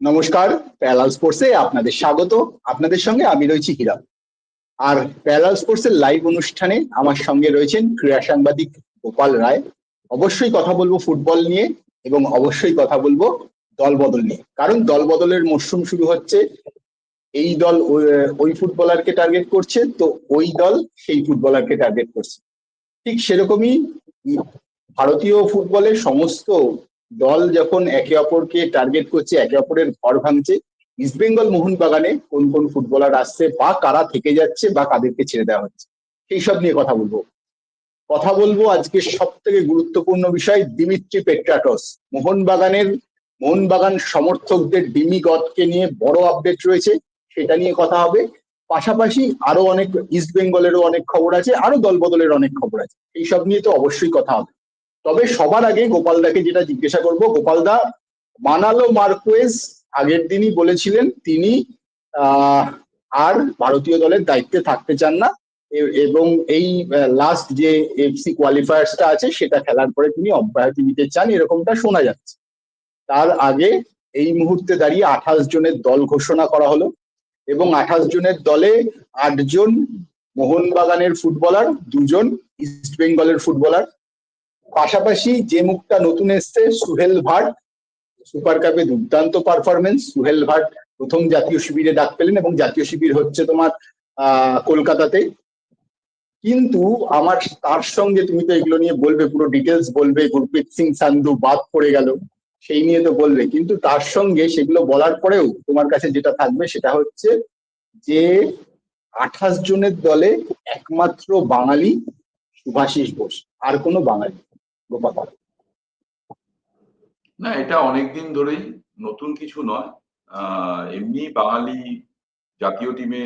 নমস্কার, প্যারালাল স্পোর্টসে আপনাদের স্বাগত। আপনাদের সঙ্গে আমি রয়েছি হীরা। আর প্যারালাল স্পোর্টস এর লাইভ অনুষ্ঠানে আমার সঙ্গে রয়েছেন ক্রীড়া সাংবাদিক গোপাল রায়। অবশ্যই কথা বলব ফুটবল নিয়ে এবং অবশ্যই কথা বলব দল বদল নিয়ে। কারণ দল বদলের মরশুম শুরু হচ্ছে। এই দল ওই ফুটবলারকে টার্গেট করছে, তো ওই দল সেই ফুটবলারকে টার্গেট করছে। ঠিক সেরকমই ভারতীয় ফুটবলের সমস্ত দল যখন একে অপরকে টার্গেট করছে, একে অপরের ঘর ভাঙছে ইস্টবেঙ্গল মোহনবাগানে কোন কোন ফুটবলার আসছে বা কারা থেকে যাচ্ছে বা কাদেরকে ছেড়ে দেওয়া হচ্ছে, সেই সব নিয়ে কথা বলব। কথা বলব আজকে সব থেকে গুরুত্বপূর্ণ বিষয়, দিমিত্রি পেট্রাটস। মোহনবাগানের, মোহনবাগান সমর্থকদের ডিমি গদকে নিয়ে বড় আপডেট রয়েছে, সেটা নিয়ে কথা হবে। পাশাপাশি আরও অনেক ইস্ট বেঙ্গলেরও অনেক খবর আছে, আরও দলবদলের অনেক খবর আছে এইসব নিয়ে তো অবশ্যই কথা হবে। তবে সবার আগে গোপালদাকে যেটা জিজ্ঞাসা করব, গোপালদা মানালো মার্কোয়েজ, আগের দিনই বলেছিলেন তিনি আর ভারতীয় দলের দায়িত্বে থাকতে চান না। এবং এই লাস্ট যে এফসি কোয়ালিফায়ার্সটা আছে, সেটা খেলার পরে তিনি অব্যাহতি নিতে চান, এরকমটা শোনা যাচ্ছে। তার আগে এই মুহূর্তে দাঁড়িয়ে আঠাশ জনের দল ঘোষণা করা হলো, এবং আঠাশ জনের দলে আটজন মোহনবাগানের ফুটবলার দুজন ইস্ট বেঙ্গলের ফুটবলার পাশাপাশি যে মুখটা নতুন এসছে, সুহেল ভাট, সুপার কাপে দুর্দান্ত পারফরমেন্স সুহেল ভাট প্রথম জাতীয় শিবিরে ডাক পেলেন এবং জাতীয় শিবির হচ্ছে তোমার কলকাতাতে। কিন্তু আমার তার সঙ্গে তুমি তো এগুলো নিয়ে বলবে, পুরো ডিটেলস বলবে, গুরপ্রীত সিং সান্ধু বাদ পড়ে গেল, সেই নিয়ে তো বলবে। কিন্তু তার সঙ্গে সেগুলো বলার পরেও তোমার কাছে যেটা থাকবে সেটা হচ্ছে যে আঠাশ জনের দলে একমাত্র বাঙালি সুভাষিস বোস, আর কোনো বাঙালি। না, এটা অনেকদিন ধরেই নতুন কিছু নয়। এমনি বাঙালি জাতীয় টিমে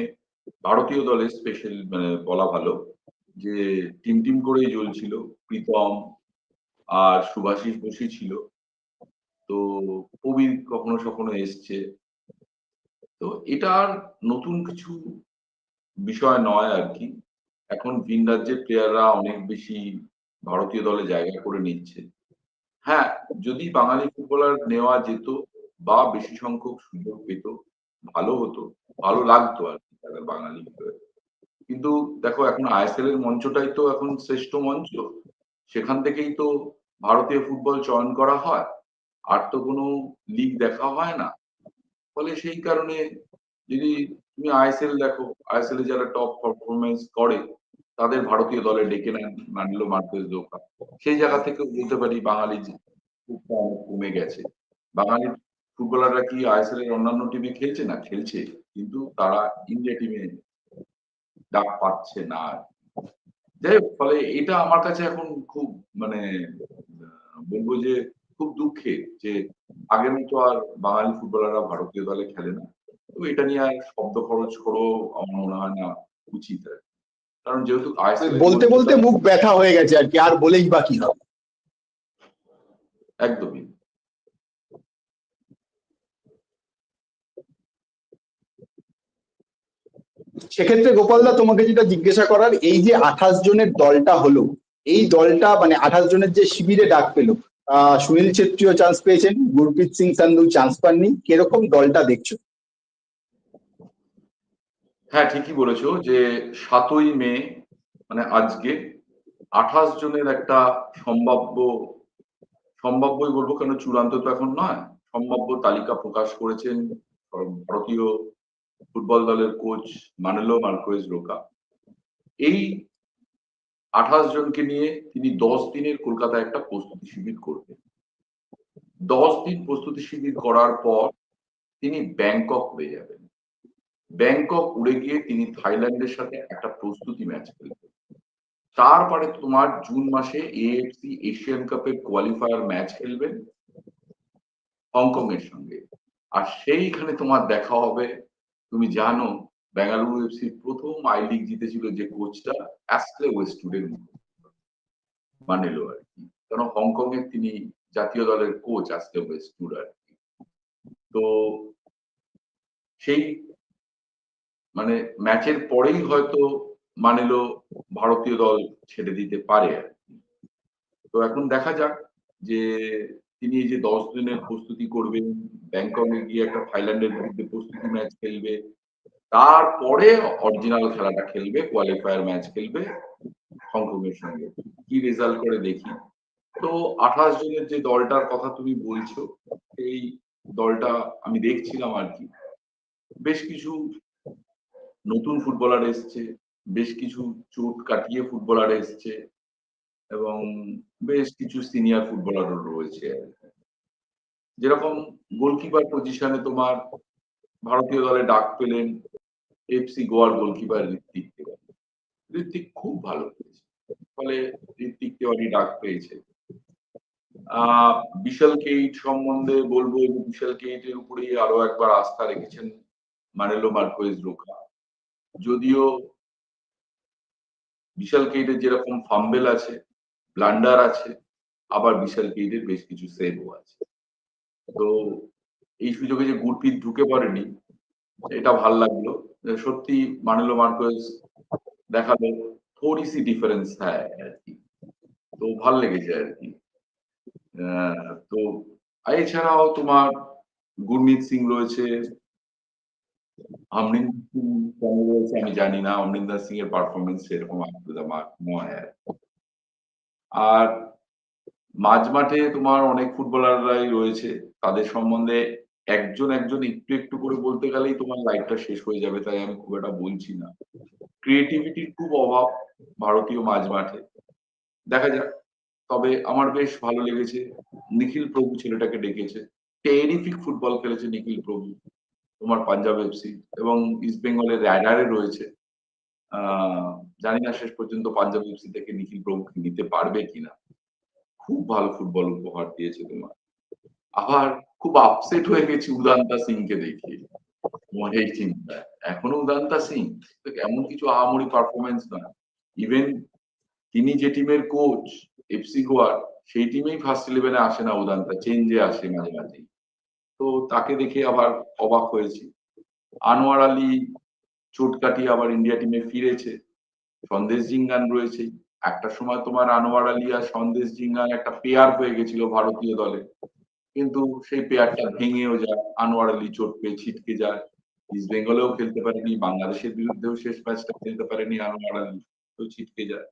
ভারতীয় দলে স্পেশাল মানে বলা ভালো যে টিম টিম করেই জ্বলছিল। প্রীতম আর সুভাষিস বসি ছিল। তো কবির কখনো সখনো এসছে। তো এটা আর নতুন কিছু বিষয় নয় আর কি। এখন ভিন রাজ্যের প্লেয়াররা অনেক বেশি ভারতীয় দলে জায়গা করে নিচ্ছে। হ্যাঁ যদি বাঙালি ফুটবলার নেওয়া যেত বা বেশি সংখ্যক সুযোগ পেত, ভালো হতো, ভালো লাগতো আর কি বাঙালি কিন্তু দেখো, এখন আইএসএল এর মঞ্চটাই তো এখন শ্রেষ্ঠ মঞ্চ। সেখান থেকেই তো ভারতীয় ফুটবল চয়ন করা হয়। আর তো কোনো লিগ দেখা হয় না। ফলে সেই কারণে যদি তুমি আইএসএল দেখো আইএসএল এ যারা টপ পারফরমেন্স করে তাদের ভারতীয় দলে ডেকে নেন মানলো মার্কেস দোকা সেই জায়গা থেকে বলতে পারি বাঙালি কমে গেছে। বাঙালি ফুটবলাররা কি আইএসএল এর অন্যান্য টিমে খেলছে? না খেলছে। কিন্তু তারা ইন্ডিয়া টিমে ডাক পাচ্ছে না। যাই হোক, ফলে এটা আমার কাছে এখন খুব মানে বলব যে খুব দুঃখের যে আগের মতো আর বাঙালি ফুটবলাররা ভারতীয় দলে খেলে না। তো এটা নিয়ে আর শব্দ খরচ করো আমার মনে হয় না উচিত আর। কারণ যেহেতু বলতে বলতে মুখ ব্যথা হয়ে গেছে আর কি আর বলেই বা কি হবে? একদমই। সেক্ষেত্রে গোপালদা তোমাকে যেটা জিজ্ঞাসা করার এই যে আঠাশ জনের দলটা হলো এই দলটা মানে আঠাশ জনের যে শিবিরে ডাক পেল আহ সুনীল ছেত্রীও চান্স পেয়েছেন গুরপ্রীত সিং সান্ধু চান্স পাননি কীরকম দলটা দেখছ? হ্যাঁ ঠিকই বলেছ যে সাতই মে মানে আজকে আঠাশ জনের একটা সম্ভাব্য, সম্ভাব্যই বলব কেন চূড়ান্ত তো এখন নয়, সম্ভাব্য তালিকা প্রকাশ করেছেন ভারতীয় ফুটবল দলের কোচ মানেলো মার্কোয়েজ রোকা। এই আঠাশ জনকে নিয়ে তিনি দশ দিনের কলকাতায় একটা প্রস্তুতি শিবির করবেন। দশ দিন প্রস্তুতি শিবির করার পর তিনি ব্যাংকক হয়ে যাবেন। ব্যাংকক উড়ে গিয়ে তিনি থাইল্যান্ডের সাথে একটা প্রস্তুতি ম্যাচ খেলবেন তারপরে তোমার জুন মাসে এএফসি এশিয়ান কাপের কোয়ালিফায়ার ম্যাচ খেলবেন হংকং এর সঙ্গে। আর সেইখানে তোমার দেখা হবে, তুমি জানো বেঙ্গালুরু এফসি প্রথম আই লিগ জিতেছিল যে কোচটা অ্যাসলে ওয়েস্টউডের মানেলো আর কি। কারণ হংকং এর তিনি জাতীয় দলের কোচ অ্যাসলে ওয়েস্টউড আর কি। তো সেই মানে ম্যাচের পরেই হয়তো মানেলো ভারতীয় দল ছেড়ে দিতে পারে। আর তো এখন দেখা যাক যে তিনি এই যে দশ দিনের প্রস্তুতি করবেন, ব্যাংককে গিয়ে একটা থাইল্যান্ডের বিরুদ্ধে প্রস্তুতি ম্যাচ খেলবে, তারপরে অরিজিনাল খেলাটা খেলবে কোয়ালিফায়ার ম্যাচ খেলবে হংকংয়ের সঙ্গে। কি রেজাল্ট করে দেখি। তো আঠাশ জনের যে দলটার কথা তুমি বলছো এই দলটা আমি দেখছিলাম আর কি। বেশ কিছু নতুন ফুটবলার এসছে, বেশ কিছু চোট কাটিয়ে ফুটবলার এসছে এবং বেশ কিছু সিনিয়র ফুটবলারও রয়েছে। যেরকম গোলকিপার পজিশনে তোমার ভারতীয় দলে ডাক পেলেন এফসি গোয়ার গোলকিপার ঋত্বিক তিওয়ারি। ঋত্বিক খুব ভালো করেছে ফলে ঋত্বিক তিওয়ারি ডাক পেয়েছে। আহ বিশাল কেইট সম্বন্ধে বলব, বিশাল কেইটের উপরেই আরও একবার আস্থা রেখেছেন মানেলো মার্কোয়েজ রোখা। যদিও বিশাল কেইটের যেরকম ফাম্বেল আছে, ব্লান্ডার আছে, আবার বিশাল কেইটের বেশ কিছু সেভও আছে। তো এই সুযোগে যে গুরপিট ঢুকে পড়েনি, এটা ভালো লাগল। সত্যি মানেলো মার্কোয়েজ দেখাল থোড়ি সি ডিফারেন্স হ্যাঁ আর কি। তো ভালো লেগেছে আর কি। তো এছাড়াও তোমার গুরমিত সিং রয়েছে অমরিন্দর সিং রয়েছে আমি জানি না অমরিন্দর সিং এর পারফরমেন্স সেরকম। আর মাঝ মাঠে তোমার অনেক ফুটবলাররাই রয়েছে, তাদের সম্বন্ধে একজন একজন একটু একটু করে বলতে গেলেই তোমার লাইফটা শেষ হয়ে যাবে, তাই আমি খুব একটা বলছি না। ক্রিয়েটিভিটির খুব অভাব ভারতীয় মাঝ মাঠে। দেখা যাক, তবে আমার বেশ ভালো লেগেছে, নিখিল প্রভু ছেলেটাকে ডেকেছে। টেরিফিক ফুটবল খেলেছে নিখিল প্রভু। তোমার পাঞ্জাব এফসি এবং ইস্ট বেঙ্গলের র্যাডারে রয়েছে। জানি না শেষ পর্যন্ত পাঞ্জাব এফসি থেকে নিখিল প্রভুকে নিতে পারবে কিনা। খুব ভালো ফুটবল উপহার দিয়েছে তোমার। আবার খুব আপসেট হয়ে গেছি উদান্তা সিংকে দেখে তোমার এই চিন্তা এখনও উদান্তা সিং? এমন কিছু আহামরি পারফরমেন্স নয়। ইভেন তিনি যে টিমের কোচ এফসি গোয়ার, সেই টিমেই ফার্স্ট ইলেভেনে আসে না উদান্তা। চেঞ্জে আসে মাঝে মাঝেই। তো তাকে দেখে আবার অবাক হয়েছি। আনোয়ার আলী চোট কাটিয়ে আবার ইন্ডিয়া টিমে ফিরেছে। সন্দেশ জিঙ্গান রয়েছে। একটা সময় তোমার আনোয়ার আলী আর সন্দেশ জিঙ্গান একটা পেয়ার হয়ে গেছিল ভারতীয় দলে। কিন্তু সেই পেয়ারটা ভেঙেও যায়। আনোয়ার আলী চোট পেয়ে ছিটকে যায়। ইস্ট বেঙ্গলেও খেলতে পারেনি, বাংলাদেশের বিরুদ্ধেও শেষ ম্যাচটা খেলতে পারেনি আনোয়ার আলী। তো ছিটকে যায়।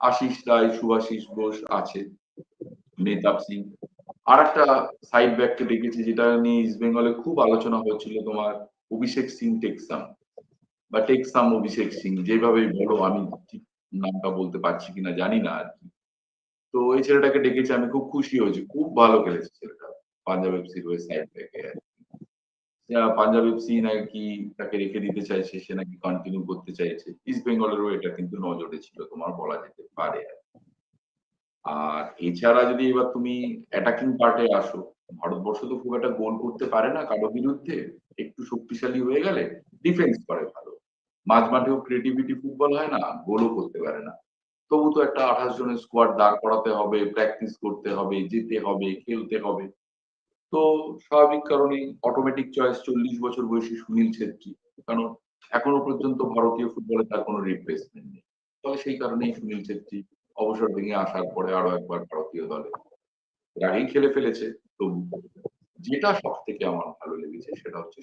আশিস রায় সুভাষিস বোস আছে। মেহতাব সিং। আর একটা সাইড ব্যাককে দেখেছি যেটা নিয়ে ইস্ট বেঙ্গলে খুব আলোচনা হচ্ছিল তোমার অভিষেক সিং টেকসাম বা টেকসাম অভিষেক সিং যেভাবেই বলো, আমি ঠিক নামটা বলতে পারছি কিনা জানি না আর কি তো এই ছেলেটাকে ডেকেছে, আমি খুব খুশি হয়েছি, খুব ভালো খেলেছে ছেলেটা, পাঞ্জাব এফসির হয়ে সাইড ব্যাকে আর পাঞ্জাব এফসি নাকি তাকে রেখে দিতে চাইছে, সে নাকি কন্টিনিউ করতে চাইছে ইস্ট বেঙ্গলেরও এটা কিন্তু নজরে ছিল, তোমার বলা যেতে পারে আর। আর এছাড়া যদি এবার তুমি অ্যাটাকিং পার্টে আসো, ভারতবর্ষ তো খুব একটা গোল করতে পারে না কারও বিরুদ্ধে, একটু শক্তিশালী হয়ে গেলে ডিফেন্স করে ভালো। মাঝ মাঠেও ক্রিয়েটিভিটি ফুটবল হয় না গোলও করতে পারে না। তবু তো একটা আঠাশ জনের স্কোয়াড দাঁড় করাতে হবে প্র্যাকটিস করতে হবে, যেতে হবে, খেলতে হবে। তো স্বাভাবিক কারণেই অটোমেটিক চয়েস চল্লিশ বছর বয়সী সুনীল ছেত্রী, কারণ এখনও পর্যন্ত ভারতীয় ফুটবলে তার কোনো রিপ্লেসমেন্ট নেই। ফলে সেই কারণেই সুনীল ছেত্রী অবসর ভেঙে আসার পরে আরও একবার ভারতীয় দলে। এর আগেই খেলে ফেলেছে তবু যেটা সব থেকে আমার ভালো লেগেছে সেটা হচ্ছে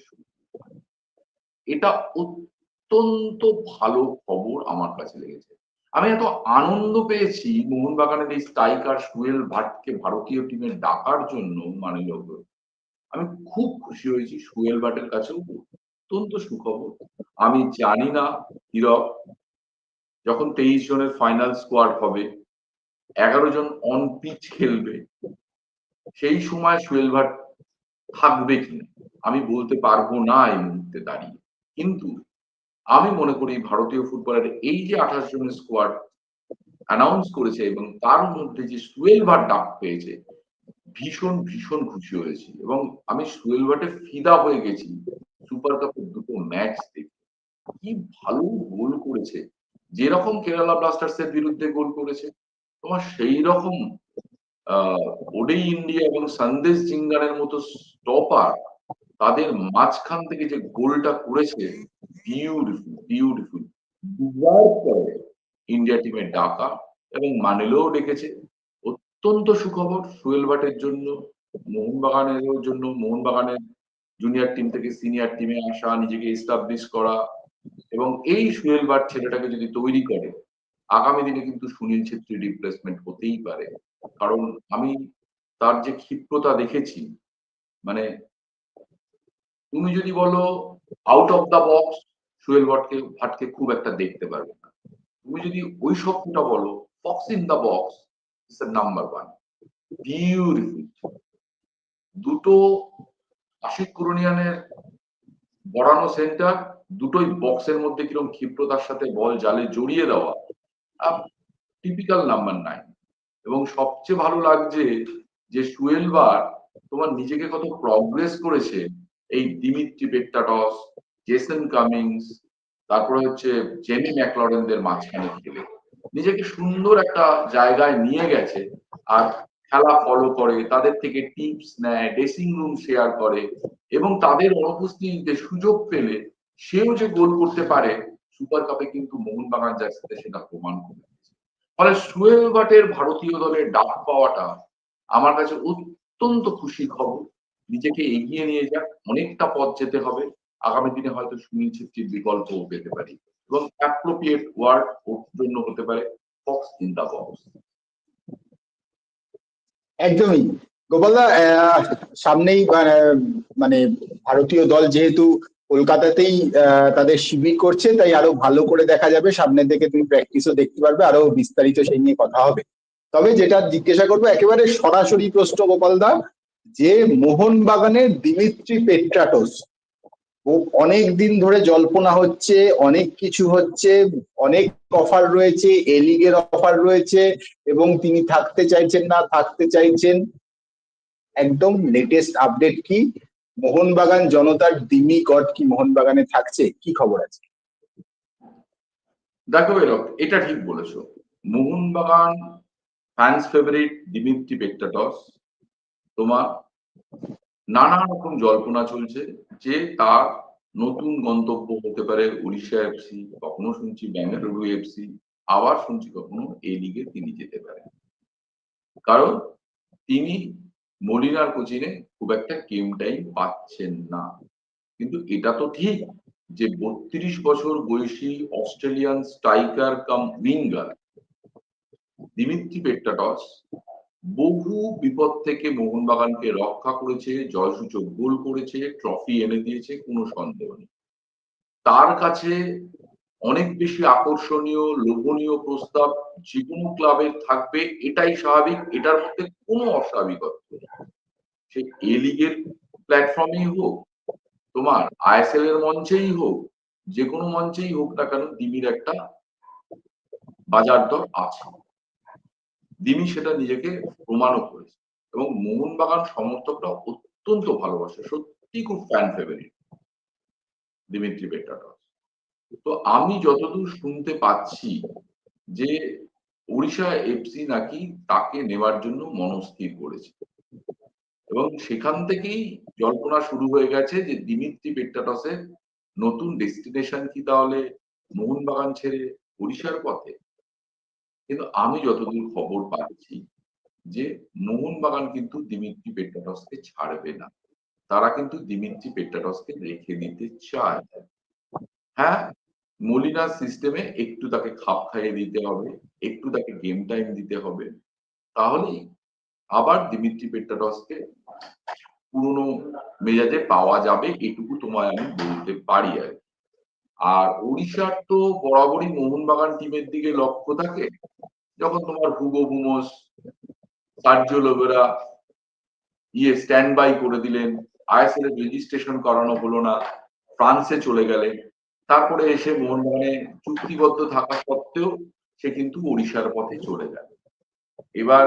এটা অত্যন্ত ভালো খবর আমার কাছে লেগেছে। আমি এত আনন্দ পেয়েছি মোহনবাগানের এই স্ট্রাইকার সুয়েল ভাটকে ভারতীয় টিমে ডাকার জন্য মানে আমি খুব খুশি হয়েছি সুয়েল ভাটের কাছেও অত্যন্ত সুখবর। আমি জানি না, হীরক যখন তেইশ জনের ফাইনাল স্কোয়াড হবে, এগারো জন অন পিচ খেলবে, সেই সময় সুয়েল ভাট থাকবে কিনা আমি বলতে পারব না এই মুহূর্তে দাঁড়িয়ে। কিন্তু আমি মনে করি ভারতীয় ফুটবলের এই যে আঠাশ জনের স্কোয়াড অ্যানাউন্স করেছে এবং তার মধ্যে যে সুয়েল ভাট ডাক পেয়েছে, ভীষণ ভীষণ খুশি হয়েছি এবং আমি সুয়েল ভাটে ফিদা হয়ে গেছি। সুপার কাপের দুটো ম্যাচ দেখে। কি ভালো গোল করেছে। যেরকম কেরালা ব্লাস্টার্স এর বিরুদ্ধে গোল করেছে, তোমার সেই রকম ওডে ইন্ডিয়া এবং সন্দেশ জিঙ্গানের মতো স্টপার তাদের মাঝখান থেকে যে গোলটা করেছে বিউটিফুল বিউটিফুল করে ইন্ডিয়া টিমের ডাকা এবং মানেলেও ডেকেছে। অত্যন্ত সুখবর সুয়েল ভাটের জন্য মোহনবাগানের জন্য, মোহনবাগানের জুনিয়র টিম থেকে সিনিয়র টিমে আসা, নিজেকে এস্টাবলিশ করা এবং এই সুয়েল বার ছেলেটাকে যদি তৈরি করে, আগামী দিনে কিন্তু সুনীল ছেত্রী রিপ্লেসমেন্ট হতেই পারে। কারণ আমি তার যে ক্ষিপ্রতা দেখেছি মানে তুমি যদি বলো out of the box Suhail ভাটকে ভাটকে খুব একটা দেখতে পারবে না। তুমি যদি ওই শব্দটা বলো box in the box is number one beautiful দুটো আশিক কুরনিয়ানের বড়ানো সেন্টার দুটোই বক্সের মধ্যে কীরকম ক্ষিপ্রতার সাথে বল জালে জড়িয়ে দেওয়া টিপিক্যাল নাম্বার নাইন এবং সবচেয়ে ভালো লাগছে যে সুয়েল বার তোমার নিজেকে কত প্রগ্রেস করেছে এই দিমিত্রি পেট্টাটস জেসন কামিংস, তারপরে হচ্ছে জেমি ম্যাকলরেনদের মাঝখানে খেলে। নিজেকে সুন্দর একটা জায়গায় নিয়ে গেছে আর খেলা ফলো করে, তাদের থেকে টিপস নেয় ড্রেসিং রুম শেয়ার করে এবং তাদের অনুপস্থিতিতে সুযোগ পেলে সেও যে গোল করতে পারে সুপার কাপে কিন্তু মোহনবাগান জার্সিতে সেটা প্রমাণ করে ফলে সুয়েল ভাটের ভারতীয় দলের ডাক পাওয়াটা আমার কাছে অত্যন্ত খুশি খবর। নিজেকে এগিয়ে নিয়ে যাক অনেকটা পথ যেতে হবে। আগামী দিনে হয়তো সুনীল ছেত্রীর বিকল্পও পেতে পারি। এবং অ্যাপ্রোপ্রিয়েট ওয়ার্ড ওর জন্য হতে পারে ফক্স ইন দা বক্স একদমই গোপালদা সামনেই আহ, মানে ভারতীয় দল যেহেতু কলকাতাতেই তাদের শিবির করছে, তাই আরও ভালো করে দেখা যাবে। সামনের দিকে তুমি প্র্যাকটিসও দেখতে পারবে, আরও বিস্তারিত সেই নিয়ে কথা হবে। তবে যেটা জিজ্ঞাসা করব, একেবারে সরাসরি প্রশ্ন গোপালদা যে মোহনবাগানের দিমিত্রি পেট্রাটোস, ও অনেক দিন ধরে জল্পনা হচ্ছে, অনেক কিছু হচ্ছে, অনেক অফার রয়েছে এ লিগের অফার রয়েছে, এবং তিনি থাকতে চাইছেন না, থাকতে চাইছেন। একদম লেটেস্ট আপডেট কি? মোহনবাগান জনতার দিমি গড কি মোহনবাগানে থাকছে? কি খবর আছে? দেখো এরক, এটা ঠিক বলেছ। Mohun Bagan fans favourite Dimitri Petratos তোমার নানা রকম জল্পনা চলছে যে তার নতুন গন্তব্য হতে পারে উড়িষ্যা এফসি কখনো শুনছি বেঙ্গালুরু এফসি আবার শুনছি কখনো এই লিগে তিনি যেতে পারেন। কারণ তিনি মলিনার কোচিনে খুব একটা গেম টাইম পাচ্ছেন না। কিন্তু এটা তো ঠিক যে বত্রিশ বছর বয়সী Australian striker cum winger, Dimitri Petratos বহু বিপদ থেকে মোহনবাগানকে রক্ষা করেছে, জয়সূচক গোল করেছে ট্রফি এনে দিয়েছে, কোনো সন্দেহ নেই। তার কাছে অনেক বেশি আকর্ষণীয়, লোভনীয় প্রস্তাব যে কোনো ক্লাবের থাকবে, এটাই স্বাভাবিক, এটার মধ্যে কোনো অস্বাভাবিকত্ব সে এ লিগের প্ল্যাটফর্মেই হোক, তোমার আইএসএল এর মঞ্চেই হোক, যে কোনো মঞ্চেই হোক না কেন দিমির একটা বাজার দর আছে। দিমি সেটা নিজেকে প্রমাণও করেছে এবং মোহনবাগান সমর্থকরা অত্যন্ত ভালোবাসে সত্যি খুব ফ্যান ফেভারিট দিমিত্রি পেট্টাটস তো আমি যতদূর শুনতে পাচ্ছি যে উড়িষ্যা এফসি নাকি তাকে নেওয়ার জন্য মনস্থির করেছে। এবং সেখান থেকেই জল্পনা শুরু হয়ে গেছে যে দিমিত্রি পেট্টাটসের নতুন ডেস্টিনেশন কি তাহলে মোহনবাগান ছেড়ে উড়িষ্যার পথে? কিন্তু আমি যতদূর খবর পাচ্ছি যে মোহনবাগান কিন্তু দিমিত্রি পেট্টাটসকে ছাড়বে না। তারা কিন্তু দিমিত্রি পেট্টাটসকে রেখে দিতে চায়। হ্যাঁ মলিনার সিস্টেমে একটু তাকে খাপ খাইয়ে দিতে হবে, একটু তাকে গেম টাইম দিতে হবে তাহলেই আবার দিমিত্রি পেট্টাটসকে পুরনো মেজাজে পাওয়া যাবে, এটুকু তোমায় আমি বলতে পারি আর। আর ওড়িশার তো বরাবরই মোহনবাগান টিমের দিকে লক্ষ্য থাকে, যখন তোমার হুগো বুমোস, সার্জিও লোবেরা ইয়ে স্ট্যান্ড বাই করে দিলেন আইএসএল রেজিস্ট্রেশন করানো হলো না, ফ্রান্সে চলে গেলেন তারপরে এসে মোহনবাগানে চুক্তিবদ্ধ থাকা সত্ত্বেও সে কিন্তু উড়িষ্যার পথে চলে গেল এবার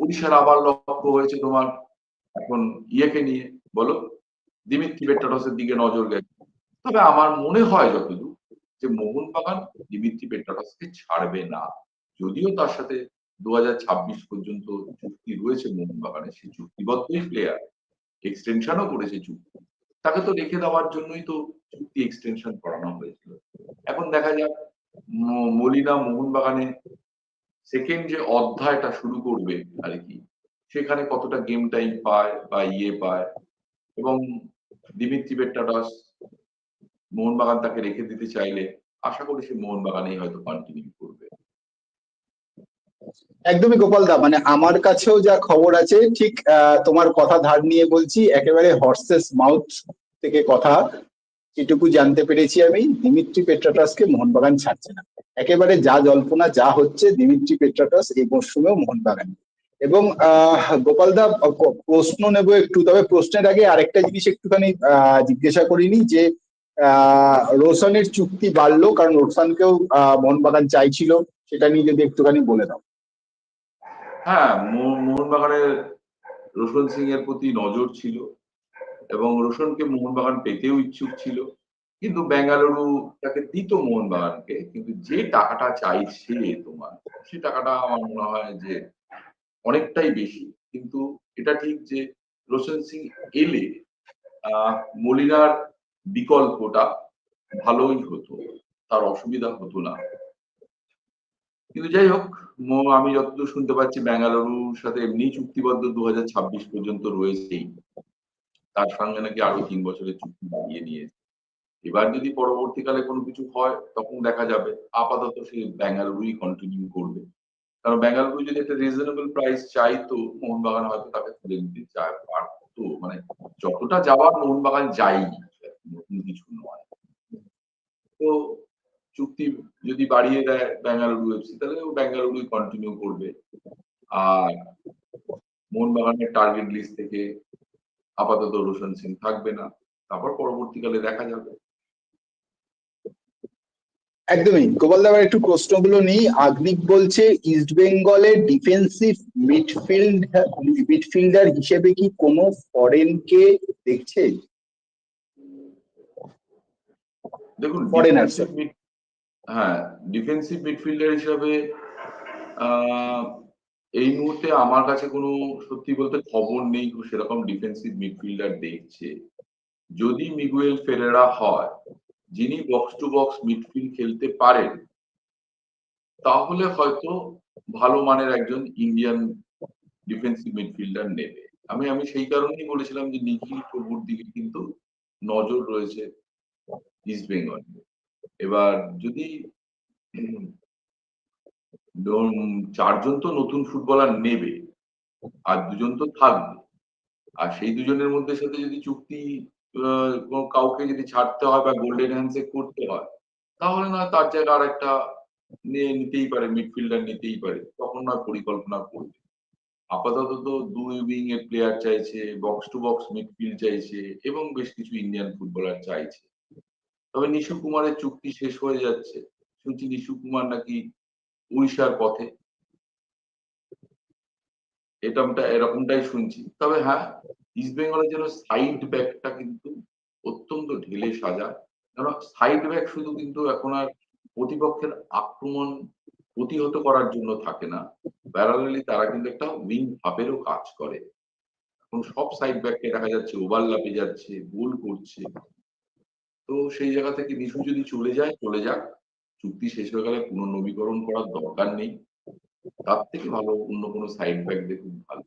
উড়িষ্যার আবার লক্ষ্য হয়েছে তোমার এখন ইয়েকে নিয়ে, বলো? দিমিত্রি পেট্টাটসের দিকে নজর গেছে। তবে আমার মনে হয় যতদূর যে মোহনবাগান দিমিত্রি পেট্টাটসকে ছাড়বে না। যদিও তার সাথে দু হাজার ছাব্বিশ পর্যন্ত চুক্তি রয়েছে মোহনবাগানে সেই চুক্তিবদ্ধই প্লেয়ার এক্সটেনশনও করেছে চুক্তি। তাকে তো রেখে দেওয়ার জন্যই তো চুক্তি এক্সটেনশন করানো হয়েছিল। এখন দেখা যাক মলিনা মোহনবাগানে সেকেন্ড যে অধ্যায়টা শুরু করবে আর কি, সেখানে কতটা গেম টাইম পায় বা ইয়ে পায় এবং দিমিত্রি পেট্টাডাস মোহনবাগান তাকে রেখে দিতে চাইলে আশা করি সে মোহনবাগানেই হয়তো কন্টিনিউ করবে। একদমই গোপাল দা মানে আমার কাছেও যা খবর আছে, ঠিক তোমার কথা ধার নিয়ে বলছি, একেবারে হর্সেস মাউথ থেকে কথা। যেটুকু জানতে পেরেছি আমি। দিমিত্রি পেট্রাটাসকে মোহনবাগান ছাড়ছে না। একেবারে যা জল্পনা যা হচ্ছে দিমিত্রি পেট্রাটাস এই মরশুমেও মোহনবাগান। এবং আহ গোপাল দা প্রশ্ন নেব একটু তবে প্রশ্নের আগে আরেকটা জিনিস একটুখানি আহ, জিজ্ঞাসা করিনি যে আহ রোশনের চুক্তি বাড়লো কারণ রোশনকেও আহ, মোহনবাগান চাইছিল সেটা নিয়ে যদি একটুখানি বলে দাও। হ্যাঁ মোহনবাগানের রোশন সিং এর প্রতি নজর ছিল। এবং রোশনকে মোহনবাগান পেতেও ইচ্ছুক ছিল। কিন্তু বেঙ্গালুরু তাকে দিত মোহনবাগানকে, কিন্তু যে টাকাটা চাইছে তোমার। সে টাকাটা আমার মনে হয় যে অনেকটাই বেশি। কিন্তু এটা ঠিক যে রোশন সিং এলে মলিনার বিকল্পটা ভালোই হতো, তার অসুবিধা হতো না। কিন্তু যাই হোক আমি যতদূর শুনতে পাচ্ছি, বেঙ্গালুরুর সাথে এমনি চুক্তিবদ্ধ দু পর্যন্ত রয়েছেই। তার সঙ্গে নাকি আরও তিন বছরের চুক্তি বাড়িয়ে নিয়েছে। এবার যদি পরবর্তীকালে কোনো কিছু হয়, তখন দেখা যাবে আপাতত সে ব্যাঙ্গালুরুই কন্টিনিউ করবে। কারণ ব্যাঙ্গালুরু যদি একটা রিজনেবল প্রাইস চাইতো মোহনবাগান হয়তো তাকে তুলে নিতে চায়। পারতো মানে যতটা যাওয়ার মোহনবাগান যায়নি নতুন কিছু নয়। তো চুক্তি যদি বাড়িয়ে দেয় বেঙ্গালুরু এফসি তাহলে ও ব্যাঙ্গালুরুই কন্টিনিউ করবে। আর মোহনবাগানের টার্গেট লিস্ট থেকে আপাতত রোশন সিং থাকবে না তারপর পরবর্তীকালে দেখা যাবে। একদমই। গোপাল দাবার একটু প্রশ্নগুলো নিই। আগ্নিক বলছে ইস্ট বেঙ্গলের ডিফেন্সিভ মিডফিল্ড মিডফিল্ডার হিসেবে কি কোনো ফরেনকে দেখছে? দেখুন mid- হ্যাঁ ডিফেন্সিভ মিডফিল্ডার হিসাবে আহ, এই মুহূর্তে আমার কাছে কোনো সত্যি বলতে খবর নেই সেরকম ডিফেন্সিভ মিডফিল্ডার দেখছে। যদি মিগুয়েল ফেরেরা হয়, যিনি বক্স টু বক্স মিডফিল্ড খেলতে পারেন, তাহলে হয়তো ভালো মানের একজন ইন্ডিয়ান ডিফেন্সিভ মিডফিল্ডার নেবে। আমি আমি সেই কারণেই বলেছিলাম যে নিখিল প্রভুর দিকে কিন্তু নজর রয়েছে ইস্ট বেঙ্গল এবার যদি চারজন তো নতুন ফুটবলার নেবে, আর দুজন তো থাকবে। আর সেই দুজনের মধ্যে সাথে যদি চুক্তি কাউকে যদি ছাড়তে হয় বা গোল্ডেন হ্যান্ডশেক করতে হয়, তাহলে না তার জায়গায় আর একটা নিয়ে নিতেই পারে মিডফিল্ডার নিতেই পারে, তখন না পরিকল্পনা করবে। আপাতত তো দুই উইং এর প্লেয়ার চাইছে বক্স টু বক্স মিডফিল্ড চাইছে, এবং বেশ কিছু ইন্ডিয়ান ফুটবলার চাইছে। তবে নিশু কুমারের চুক্তি শেষ হয়ে যাচ্ছে। শুনছি নিশু কুমার নাকি উড়িষ্যার পথে। এরকমটা এরকমটাই শুনছি। তবে হ্যাঁ ইস্ট বেঙ্গলের জন্য সাইড ব্যাকটা কিন্তু অত্যন্ত ঢেলে সাজা। কারণ সাইড ব্যাক শুধু কিন্তু এখন আর প্রতিপক্ষের আক্রমণ প্রতিহত করার জন্য থাকে না। প্যারালালি তারা কিন্তু একটা উইং ভাবেরও কাজ করে। এখন সব সাইড ব্যাককে দেখা যাচ্ছে, ওভারল্যাপে যাচ্ছে, গোল করছে। তো সেই জায়গা থেকে নিশু যদি চলে যায়, চলে যাক। চুক্তি শেষ হয়ে গেলে পুনর্নবীকরণ করার দরকার নেই। তার থেকে ভালো অন্য কোনো সাইড ব্যাক দেখুন ভালো।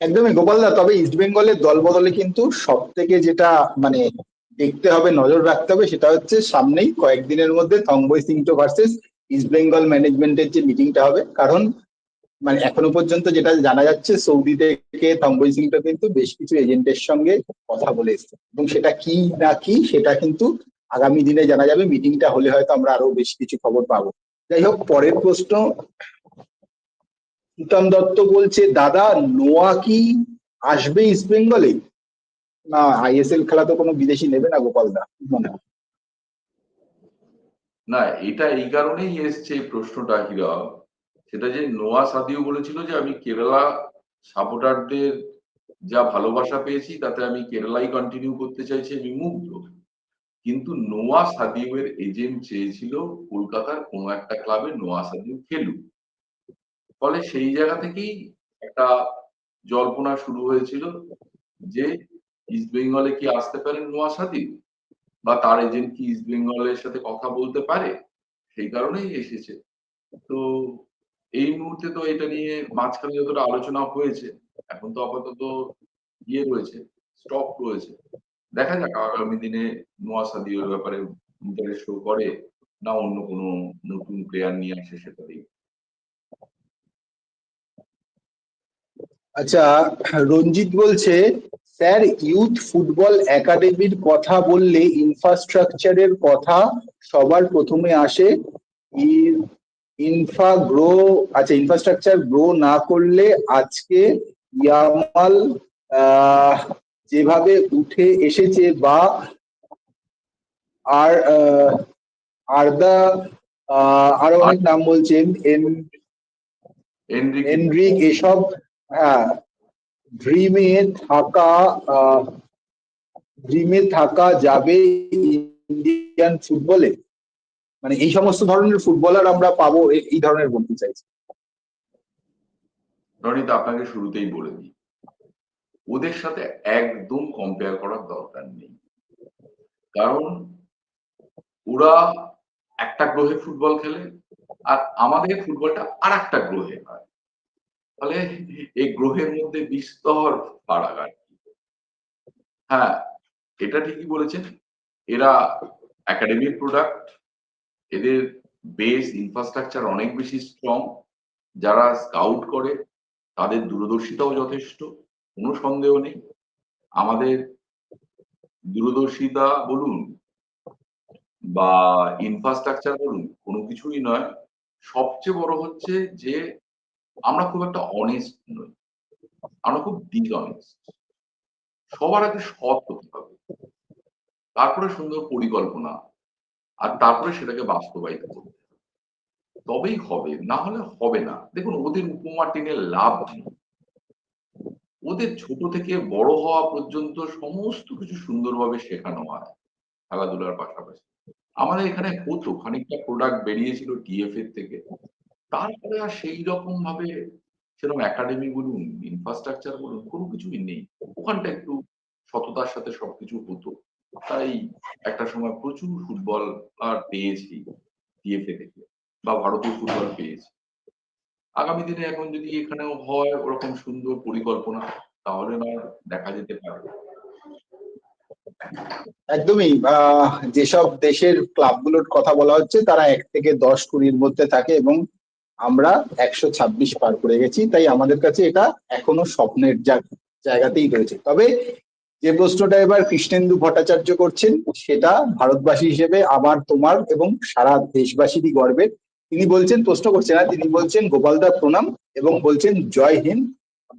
একদমই গোপাল দা, তবে ইস্ট বেঙ্গলের দল বদলে কিন্তু সব থেকে যেটা মানে দেখতে হবে, নজর রাখতে হবে, সেটা হচ্ছে সামনেই কয়েকদিনের মধ্যে থংবই সিংটো ভার্সেস ইস্ট বেঙ্গল ম্যানেজমেন্টের যে মিটিংটা হবে। কারণ মানে এখনও পর্যন্ত যেটা জানা যাচ্ছে, সৌদি থেকে থংবই সিংটো কিন্তু বেশ কিছু এজেন্টের সঙ্গে কথা বলে এসছে। এবং সেটা কি না কি, সেটা কিন্তু আগামী দিনে জানা যাবে মিটিংটা হলে হয়তো আমরা আরও বেশ কিছু খবর পাবো। যাই হোক, পরের প্রশ্ন। উত্তম দত্ত বলছে, দাদা, নোয়া কি আসবে ইস্ট বেঙ্গলে না আইএসএল খেলা তো কোনো বিদেশি নেবে না, গোপাল দা মনে না, এটা এই কারণেই এসছে প্রশ্নটা, হীরা। সেটা যে নোয়া সাদিও বলেছিল যে, আমি কেরালা সাপোর্টারদের যা ভালোবাসা পেয়েছি, তাতে আমি কেরালাই কন্টিনিউ করতে চাইছি, আমি মুগ্ধ। কিন্তু নোয়া সাদিউয়ের এজেন্ট চেয়েছিল কলকাতার কোনো একটা ক্লাবে নোয়া সাদিউ খেলুক। ফলে সেই জায়গা থেকেই একটা জল্পনা শুরু হয়েছিল যে ইস্ট বেঙ্গলে কি আসতে পারেন নোয়া সাদিউ? বা তার এজেন্ট কি ইস্ট বেঙ্গলের সাথে কথা বলতে পারে? সেই কারণেই এসেছে। তো এই মুহূর্তে তো এটা নিয়ে মাঝখানে যতটা আলোচনা হয়েছে, এখন তো আপাতত ইয়ে রয়েছে, স্টক রয়েছে। দেখা যাক আগামী দিনে নোয়া সাদিওর ব্যাপারে ইন্টারেস্ট শো করে না অন্য কোনো নতুন প্লেয়ার নিয়ে আসে সেটা দেখি আচ্ছা রঞ্জিত বলছে, স্যার ইউথ ফুটবল একাডেমির কথা বললে ইনফ্রাস্ট্রাকচারের কথা সবার প্রথমে আসে। ইনফা গ্রো আচ্ছা ইনফ্রাস্ট্রাকচার গ্রো না করলে আজকে ইয়ামাল যেভাবে উঠে এসেছে বা আর আরদা আহ, আরও অনেক নাম বলছেন এন এনরিক। এসব হ্যাঁ ড্রিমে থাকা ড্রিমে থাকা যাবে ইন্ডিয়ান ফুটবলে মানে এই সমস্ত ধরনের ফুটবলার আমরা পাবো এই ধরনের বলতে চাইছি। রনিত আপনাকে শুরুতেই বলে দিই। ওদের সাথে একদম কম্পেয়ার করার দরকার নেই। কারণ ওরা একটা গ্রহে ফুটবল খেলে আর আমাদের ফুটবলটা আর একটা গ্রহে হয়। ফলে এই গ্রহের মধ্যে বিস্তর ফারাক আর কি। হ্যাঁ এটা ঠিকই বলেছেন। এরা একাডেমিক প্রোডাক্ট এদের বেস ইনফ্রাস্ট্রাকচার অনেক বেশি স্ট্রং যারা স্কাউট করে, তাদের দূরদর্শিতাও যথেষ্ট। কোনো সন্দেহ নেই। আমাদের দূরদর্শিতা বলুন বা ইনফ্রাস্ট্রাকচার বলুন, কোনো কিছুই নয়। সবচেয়ে বড় হচ্ছে যে আমরা খুব একটা অনেস্ট নই। আমরা খুব ডিসঅনেস্ট সবার আগে সৎ হতে হবে। তারপরে সুন্দর পরিকল্পনা আর তারপরে সেটাকে বাস্তবায়িত করতে তবেই হবে, না হলে হবে না। দেখুন, ওদের উপমা টেনে লাভ নেই। ওদের ছোট থেকে বড় হওয়া পর্যন্ত সমস্ত কিছু সুন্দরভাবে শেখানো হয় খেলাধুলার পাশাপাশি। আমাদের এখানে হতো খানিকটা প্রোডাক্ট বেরিয়েছিল টিএফ এর থেকে। তারপরে আর সেই রকম ভাবে সেরকম একাডেমি বলুন ইনফ্রাস্ট্রাকচার বলুন, কোনো কিছুই নেই। ওখানটা একটু সততার সাথে সবকিছু হতো। তাই একটা সময় প্রচুর ফুটবল আর পেয়েছি টিএফএ থেকে, বা ভারতীয় ফুটবল পেয়েছি। আগামী দিনে এখন যদি এখানেও হয় ওরকম সুন্দর পরিকল্পনা, তাহলে না দেখা যেতে পারে। একদমই যেসব দেশের ক্লাবগুলোর কথা বলা হচ্ছে, তারা এক থেকে দশ কুড়ির মধ্যে থাকে এবং আমরা একশো ছাব্বিশ পার করে গেছি, তাই আমাদের কাছে এটা এখনও স্বপ্নের জায়গাতেই রয়েছে। তবে যে প্রশ্নটা এবার কৃষ্ণেন্দু ভট্টাচার্য করছেন, সেটা ভারতবাসী হিসেবে আমার তোমার এবং সারা দেশবাসীরই গর্বের। তিনি বলছেন, প্রশ্ন করছেন না, তিনি বলছেন গোপালদা প্রণাম এবং বলছেন, জয় হিন্দ,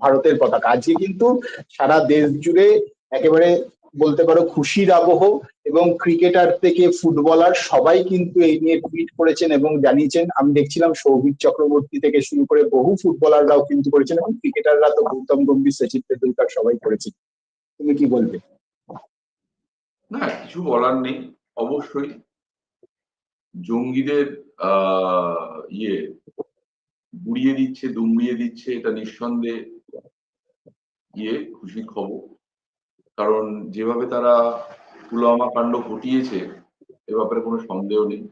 ভারতের পতাকা। আজকে কিন্তু সারা দেশ জুড়ে একেবারে বলতে পারো খুশির আবহ এবং ক্রিকেটার থেকে ফুটবলার সবাই কিন্তু এই নিয়ে টুইট করেছেন এবং জানিয়েছেন, আমি দেখছিলাম সৌভিক চক্রবর্তী থেকে শুরু করে বহু ফুটবলাররাও কিন্তু করেছেন এবং ক্রিকেটাররা তো গৌতম গম্ভীর সচিন তেন্ডুলকার সবাই করেছেন তুমি কি বলবে? না, কিছু বলার নেই, অবশ্যই। জঙ্গিদের আহ ইয়ে গুড়িয়ে দিচ্ছে দুমড়িয়ে দিচ্ছে এটা নিঃসন্দেহে ইয়ে খুশির খবর। কারণ যেভাবে তারা পুলওয়ামা কাণ্ড ঘটিয়েছে এ ব্যাপারে কোনো সন্দেহ নেই।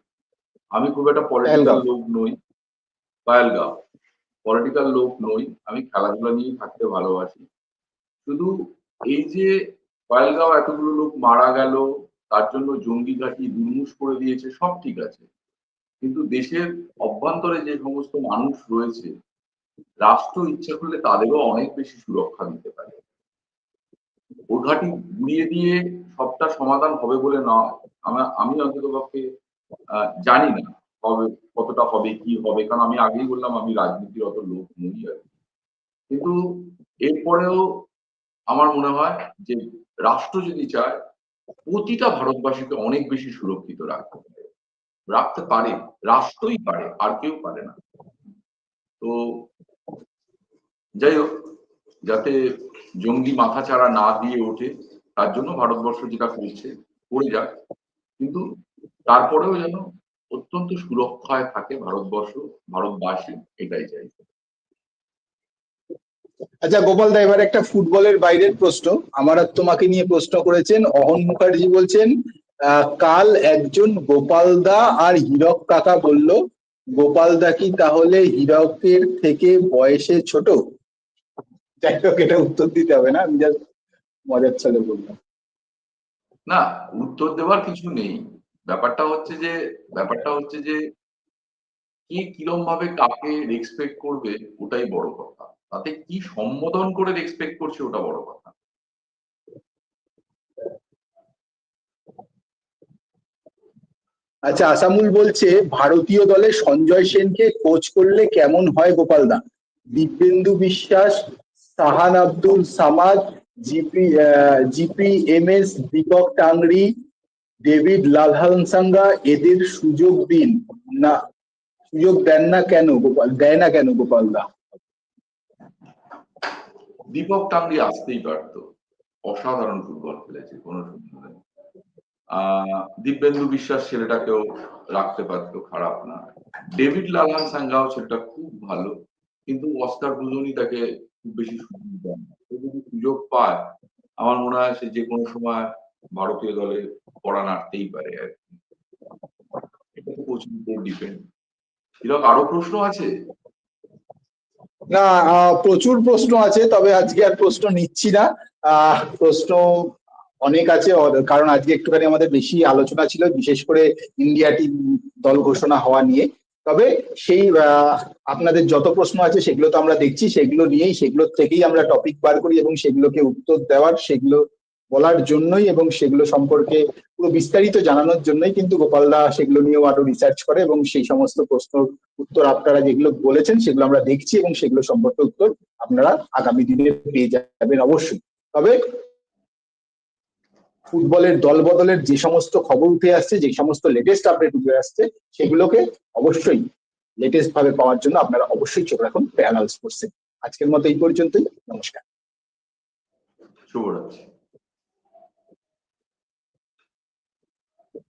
আমি খুব একটা পলিটিক্যাল লোক নই। পায়েলগাঁও। পলিটিক্যাল লোক নই। আমি খেলাধুলা নিয়ে থাকতে ভালোবাসি। শুধু এই যে পায়েলগাঁও এতগুলো লোক মারা গেল তার জন্য জঙ্গি ঘাঁটি দুর্মুষ করে দিয়েছে, সব ঠিক আছে। কিন্তু দেশের অভ্যন্তরে যে সমস্ত মানুষ রয়েছে, রাষ্ট্র ইচ্ছা করলে তাদেরও অনেক বেশি সুরক্ষা দিতে পারে। ও ঘাঁটি গুড়িয়ে দিয়ে সবটা সমাধান হবে বলে না আমরা, আমি অন্তত পক্ষে জানি না হবে কতটা হবে, কি হবে। কারণ আমি আগেই বললাম, আমি রাজনীতির অত লোক নই আর কিন্তু এরপরেও আমার মনে হয় যে রাষ্ট্র যদি চায় প্রতিটা ভারতবাসীকে অনেক বেশি সুরক্ষিত রাখতে পারে রাখতে পারে, রাষ্ট্রই পারে, আর কেউ পারে না। তো যাই হোক, যাতে জঙ্গি মাথাচাড়া না দিয়ে ওঠে, তার জন্য ভারতবর্ষ যেটা করছে, করে যাক। কিন্তু তারপরেও যেন অত্যন্ত সুরক্ষায় থাকে ভারতবর্ষ, ভারতবাসী, এটাই চাই। আচ্ছা গোপাল দা, এবার একটা ফুটবলের বাইরের প্রশ্ন। আমার আর তোমাকে নিয়ে প্রশ্ন করেছেন, অহন মুখার্জি বলছেন কাল একজন গোপাল দা আর হীরক কাকা বলল, গোপাল দা কি তাহলে হীরকের থেকে বয়সে ছোট? যাই হোক, এটা উত্তর দিতে হবে না, আমি জাস্ট মজার ছলে বললাম। না, উত্তর দেওয়ার কিছু নেই। ব্যাপারটা হচ্ছে যে, ব্যাপারটা হচ্ছে যে, কে কিরম ভাবে কাকে রেসপেক্ট করবে, ওটাই বড় কথা। তাতে কি সম্বোধন করে রেসপেক্ট করছে ওটা বড় কথা। আচ্ছা আসামুল বলছে, ভারতীয় দলে সঞ্জয় সেনকে কোচ করলে কেমন হয় Gopal da Dibyendu Biswas, Sahal Abdul Samad, GP GP M S Deepak Tangri, David Lalhlansanga এদের সুযোগ দিন। না, সুযোগ দেন না কেন গোপাল, দেয় না কেন গোপাল দা দীপক টাংরি আসতেই পারতো অসাধারণ ফুটবল খেলেছে, কোনো আহ, দিব্যেন্দু বিশ্বাস ছেলেটাকেও রাখতে পারতো, খারাপ না। ডেভিড লালহান সাঙ্গাও ছেলেটা খুব ভালো, কিন্তু অস্কার বুজনি তাকে খুব বেশি সুযোগ দেয় না। যদি সুযোগ পায়, আমার মনে হয় সে যে কোনো সময় ভারতীয় দলে পড়া নাড়তেই পারে আর কি। এটা তো ডিপেন্ড এরকম আরও প্রশ্ন আছে? না প্রচুর প্রশ্ন আছে, তবে আজকে আর প্রশ্ন নিচ্ছি না। প্রশ্ন অনেক আছে কারণ আজকে একটুখানি আমাদের বেশি আলোচনা ছিল, বিশেষ করে ইন্ডিয়া টিম দল ঘোষণা হওয়া নিয়ে। তবে সেই আপনাদের যত প্রশ্ন আছে, সেগুলো তো আমরা দেখছি, সেগুলো নিয়েই, সেগুলোর থেকেই আমরা টপিক বার করি এবং সেগুলোকে উত্তর দেওয়ার, সেগুলো বলার জন্যই এবং সেগুলো সম্পর্কে পুরো বিস্তারিত জানানোর জন্যই কিন্তু গোপালদা সেগুলো নিয়েও আরও রিসার্চ করে এবং সেই সমস্ত প্রশ্ন উত্তর আপনারা যেগুলো বলেছেন সেগুলো আমরা দেখছি এবং সেগুলো সম্পর্কে উত্তর আপনারা আগামী দিনে পেয়ে যাবেন অবশ্যই। তবে ফুটবলের দল বদলের যে সমস্ত খবর উঠে আসছে, যে সমস্ত লেটেস্ট আপডেট উঠে আসছে, সেগুলোকে অবশ্যই লেটেস্ট ভাবে পাওয়ার জন্য আপনারা অবশ্যই চোখ রাখুন প্যারাল স্পোর্টসে আজকের মতো এই পর্যন্তই, নমস্কার। শুভরাত্রি।